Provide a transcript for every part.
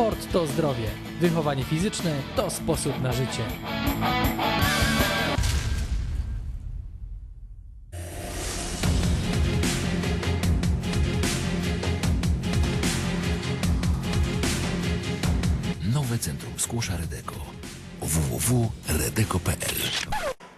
Sport to zdrowie. Wychowanie fizyczne to sposób na życie. Nowe Centrum Skłosza Redeko www.redeko.pl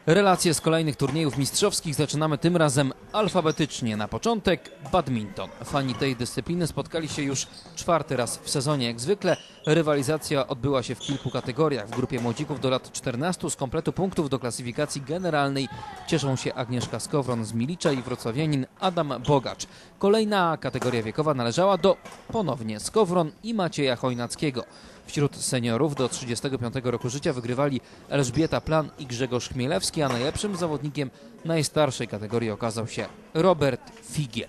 Relacje z kolejnych turniejów mistrzowskich zaczynamy tym razem alfabetycznie. Na początek badminton. Fani tej dyscypliny spotkali się już czwarty raz w sezonie. Jak zwykle rywalizacja odbyła się w kilku kategoriach. W grupie młodzików do lat 14 z kompletu punktów do klasyfikacji generalnej cieszą się Agnieszka Skowron z Milicza i wrocławianin Adam Bogacz. Kolejna kategoria wiekowa należała do ponownie Skowron i Macieja Chojnackiego. Wśród seniorów do 35 roku życia wygrywali Elżbieta Plan i Grzegorz Chmielewski, a najlepszym zawodnikiem najstarszej kategorii okazał się Robert Figiel.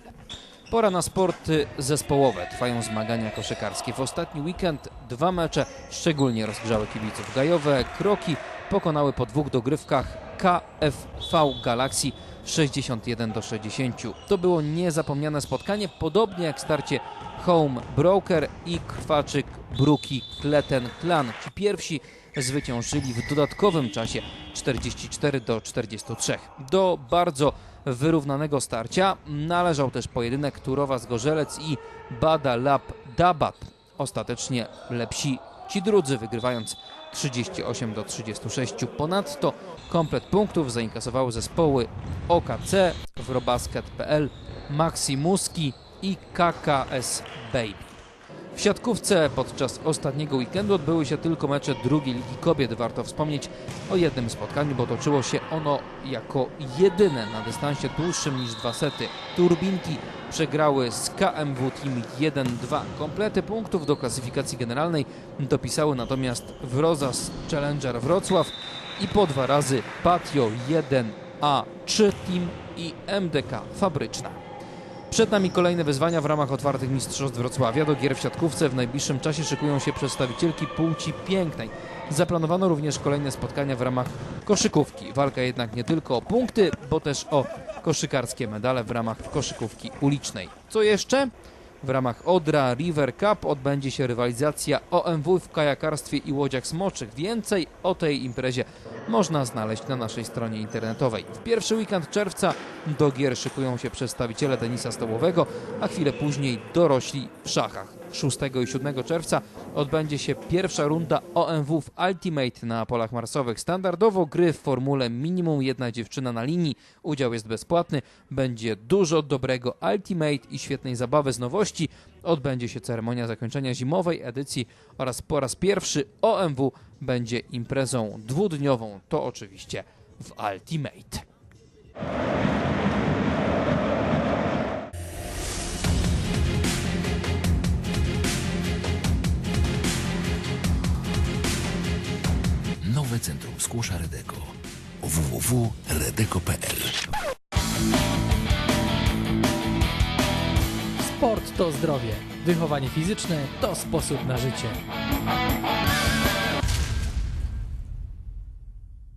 Pora na sporty zespołowe. Trwają zmagania koszykarskie. W ostatni weekend dwa mecze szczególnie rozgrzały kibiców. Gajowe kroki pokonały po dwóch dogrywkach KFV Galaxy 61 do 60. To było niezapomniane spotkanie, podobnie jak starcie Home Broker i Krwaczyk Bruki Kleten Klan. Ci pierwsi zwyciężyli w dodatkowym czasie 44 do 43. Do bardzo wyrównanego starcia należał też pojedynek Turowa z Gorzelec i Bada Lab Dabat. Ostatecznie lepsi ci drudzy wygrywając 38 do 36. Ponadto komplet punktów zainkasowały zespoły OKC, Wrobasket.pl, Maximuski i KKS Baby. W siatkówce podczas ostatniego weekendu odbyły się tylko mecze drugiej Ligi Kobiet. Warto wspomnieć o jednym spotkaniu, bo toczyło się ono jako jedyne na dystansie dłuższym niż dwa sety. Turbinki przegrały z KMW Team 1-2. Komplety punktów do klasyfikacji generalnej dopisały natomiast Wrozas Challenger Wrocław i po dwa razy Patio 1A3 Team i MDK Fabryczna. Przed nami kolejne wyzwania w ramach otwartych mistrzostw Wrocławia. Do gier w siatkówce w najbliższym czasie szykują się przedstawicielki płci pięknej. Zaplanowano również kolejne spotkania w ramach koszykówki. Walka jednak nie tylko o punkty, bo też o koszykarskie medale w ramach koszykówki ulicznej. Co jeszcze? W ramach Odra River Cup odbędzie się rywalizacja OMW w kajakarstwie i łodziach smoczych. Więcej o tej imprezie można znaleźć na naszej stronie internetowej. W pierwszy weekend czerwca do gier szykują się przedstawiciele tenisa stołowego, a chwilę później dorośli w szachach. 6 i 7 czerwca odbędzie się pierwsza runda OMW w Ultimate na polach marsowych. Standardowo gry w formule minimum jedna dziewczyna na linii. Udział jest bezpłatny. Będzie dużo dobrego Ultimate i świetnej zabawy z nowości. Odbędzie się ceremonia zakończenia zimowej edycji oraz po raz pierwszy OMW będzie imprezą dwudniową. To oczywiście w Ultimate. Centrum Skłosza Redeko www.redeko.pl Sport to zdrowie. Wychowanie fizyczne to sposób na życie.